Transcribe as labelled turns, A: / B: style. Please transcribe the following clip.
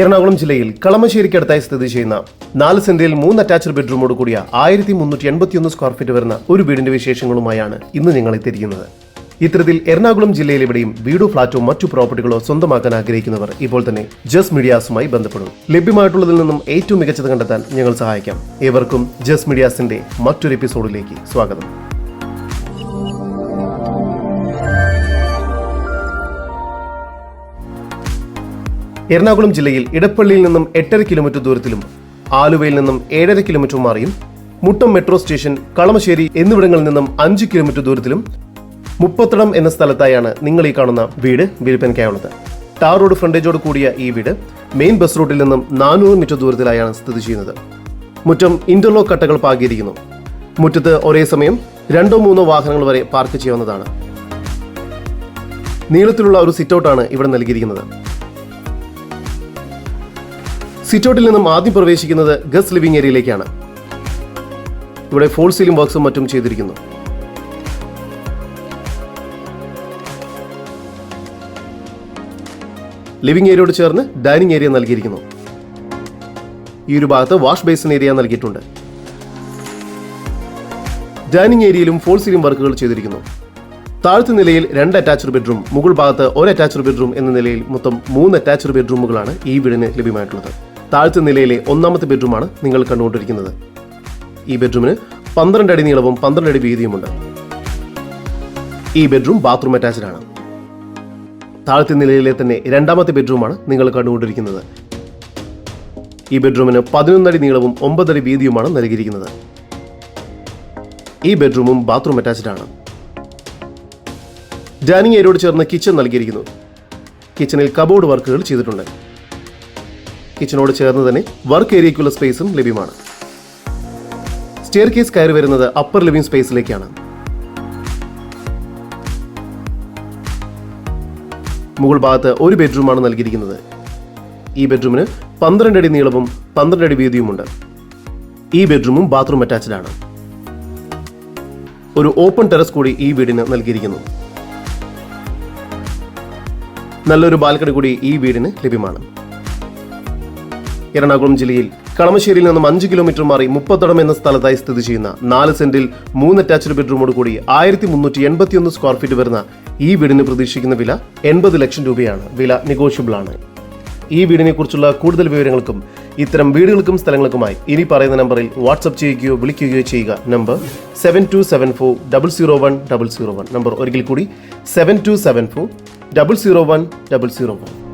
A: എറണാകുളം ജില്ലയിൽ കളമശ്ശേരിക്കടുത്തായി സ്ഥിതി ചെയ്യുന്ന നാല് സെന്റിൽ മൂന്ന് അറ്റാച്ച്ഡ് ബെഡ്റൂമോട് കൂടിയ ആയിരത്തി മുന്നൂറ്റി എൺപത്തിയൊന്ന് സ്ക്വയർ ഫീറ്റ് വരുന്ന ഒരു വീടിന്റെ വിശേഷങ്ങളുമായാണ് ഇന്ന് ഞങ്ങൾ എത്തിയിരിക്കുന്നത് ഇത്തരത്തിൽ എറണാകുളം ജില്ലയിൽ എവിടെയും വീടോ ഫ്ളാറ്റോ മറ്റു പ്രോപ്പർട്ടികളോ സ്വന്തമാക്കാൻ ആഗ്രഹിക്കുന്നവർ ഇപ്പോൾ തന്നെ ജസ് മീഡിയാസുമായി ബന്ധപ്പെടും. ലഭ്യമായിട്ടുള്ളതിൽ നിന്നും ഏറ്റവും മികച്ചത് കണ്ടെത്താൻ ഞങ്ങൾ സഹായിക്കാം. ഏവർക്കും ജസ് മീഡിയാസിന്റെ മറ്റൊരു എപ്പിസോഡിലേക്ക് സ്വാഗതം. എറണാകുളം ജില്ലയിൽ ഇടപ്പള്ളിയിൽ നിന്നും എട്ടര കിലോമീറ്റർ ദൂരത്തിലും ആലുവയിൽ നിന്നും ഏഴര കിലോമീറ്റർ മാറിയും മുട്ടം മെട്രോ സ്റ്റേഷൻ കളമശ്ശേരി എന്നിവിടങ്ങളിൽ നിന്നും അഞ്ച് കിലോമീറ്റർ ദൂരത്തിലും മുപ്പത്തടം എന്ന സ്ഥലത്തായാണ് നിങ്ങൾ ഈ കാണുന്ന വീട് വിൽപ്പനയ്ക്കായുള്ളത്. ടാർ റോഡ് ഫ്രണ്ടേജോട് കൂടിയ ഈ വീട് മെയിൻ ബസ് റൂട്ടിൽ നിന്നും നാനൂറ് മീറ്റർ ദൂരത്തിലായാണ് സ്ഥിതി ചെയ്യുന്നത്. മുറ്റം ഇന്റർലോക്ക് കട്ടകൾ പാകിയിരിക്കുന്നു. മുറ്റത്ത് ഒരേ സമയം രണ്ടോ മൂന്നോ വാഹനങ്ങൾ വരെ പാർക്ക് ചെയ്യാവുന്നതാണ്. നീളത്തിലുള്ള ഒരു സിറ്റൗട്ടാണ് ഇവിടെ നൽകിയിരിക്കുന്നത്. സിറ്റൗട്ടിൽ നിന്നും ആദ്യം പ്രവേശിക്കുന്നത് ഗസ് ലിവിംഗ് ഏരിയയിലേക്കാണ്. ഇവിടെ ഫോൾ സീലിംഗ് വർക്ക്സും മറ്റും ചെയ്തിരിക്കുന്നു. ലിവിംഗ് ഏരിയയോട് ചേർന്ന് ഡൈനിങ് ഏരിയ നൽകിയിരിക്കുന്നു. ഈ ഒരു ഭാഗത്ത് വാഷ് ബേസിൻ ഏരിയ നൽകിയിട്ടുണ്ട്. ഡൈനിങ് ഏരിയയിലും ഫോൾ സീലിംഗ് വർക്കുകൾ ചെയ്തിരിക്കുന്നു. താഴത്തെ നിലയിൽ രണ്ട് അറ്റാച്ച്ഡ് ബെഡ്റൂം മുകൾ ഭാഗത്ത് ഒരു അറ്റാച്ച്ഡ് ബെഡ്റൂം എന്ന നിലയിൽ മൊത്തം മൂന്ന് അറ്റാച്ച്ഡ് ബെഡ്റൂമുകളാണ് ഈ വീടിന് ലഭ്യമായിട്ടുള്ളത്. താഴത്തെ നിലയിലെ ഒന്നാമത്തെ ബെഡ്റൂമാണ് നിങ്ങൾ കണ്ടുകൊണ്ടിരിക്കുന്നത്. ഈ ബെഡ്റൂമിന് പന്ത്രണ്ട് അടി നീളവും പന്ത്രണ്ട് അടി വീതിയുമുണ്ട്. ഈ ബെഡ്റൂം ബാത്റൂം അറ്റാച്ച്ഡ് ആണ്. താഴത്തെ നിലയിലെ തന്നെ രണ്ടാമത്തെ ബെഡ്റൂമാണ് നിങ്ങൾ കണ്ടുകൊണ്ടിരിക്കുന്നത്. ഈ ബെഡ്റൂമിന് പതിനൊന്നടി നീളവും ഒമ്പതടി വീതിയുമാണ് നൽകിയിരിക്കുന്നത്. ഈ ബെഡ്റൂമും ബാത്റൂം അറ്റാച്ച്ഡ് ആണ്. ഡൈനിങ് ഏരിയോട് ചേർന്ന് കിച്ചൺ നൽകിയിരിക്കുന്നു. കിച്ചണിൽ കബോർഡ് വർക്കുകൾ ചെയ്തിട്ടുണ്ട്. കിച്ചണോട് ചേർന്ന് തന്നെ വർക്ക് ഏരിയയ്ക്കുള്ള സ്പേസും ലഭ്യമാണ്. സ്റ്റെയർ കേസ് കയറി വരുന്നത് അപ്പർ ലിവിംഗ് സ്പേസിലേക്കാണ് മുകൾ ഭാഗത്ത് ഒരു ബെഡ്റൂമാണ് നൽകിയിരിക്കുന്നത്. ഈ ബെഡ്റൂമിന് പന്ത്രണ്ട് അടി നീളവും പന്ത്രണ്ട് അടി വീതിയുമുണ്ട്. ഈ ബെഡ്റൂമും ബാത്റൂം അറ്റാച്ച്ഡ് ആണ്. ഒരു ഓപ്പൺ ടെറസ് കൂടി ഈ വീടിന് നൽകിയിരിക്കുന്നു. നല്ലൊരു ബാൽക്കണി കൂടി ഈ വീടിന് ലഭ്യമാണ്. എറണാകുളം ജില്ലയിൽ കളമശ്ശേരിയിൽ നിന്നും അഞ്ച് കിലോമീറ്റർ മാറി മുപ്പത്തടം എന്ന സ്ഥലത്തായി സ്ഥിതി ചെയ്യുന്ന നാല് സെന്റിൽ മൂന്ന് അറ്റാച്ച്ഡ് ബെഡ്റൂമോട് കൂടി ആയിരത്തി മുന്നൂറ്റി എൺപത്തിയൊന്ന് സ്ക്വയർ ഫീറ്റ് വരുന്ന ഈ വീടിന് പ്രതീക്ഷിക്കുന്ന വില എൺപത് ലക്ഷം രൂപയാണ്. വില നെഗോഷ്യബിൾ ആണ്. ഈ വീടിനെ കുറിച്ചുള്ള കൂടുതൽ വിവരങ്ങൾക്കും ഇത്തരം വീടുകൾക്കും സ്ഥലങ്ങൾക്കുമായി ഇനി പറയുന്ന നമ്പറിൽ വാട്സപ്പ് ചെയ്യുകയോ വിളിക്കുകയോ ചെയ്യുക. Number seven two seven four double zero one double zero one number ഒരിക്കൽ കൂടി seven two seven four double zero one double zero one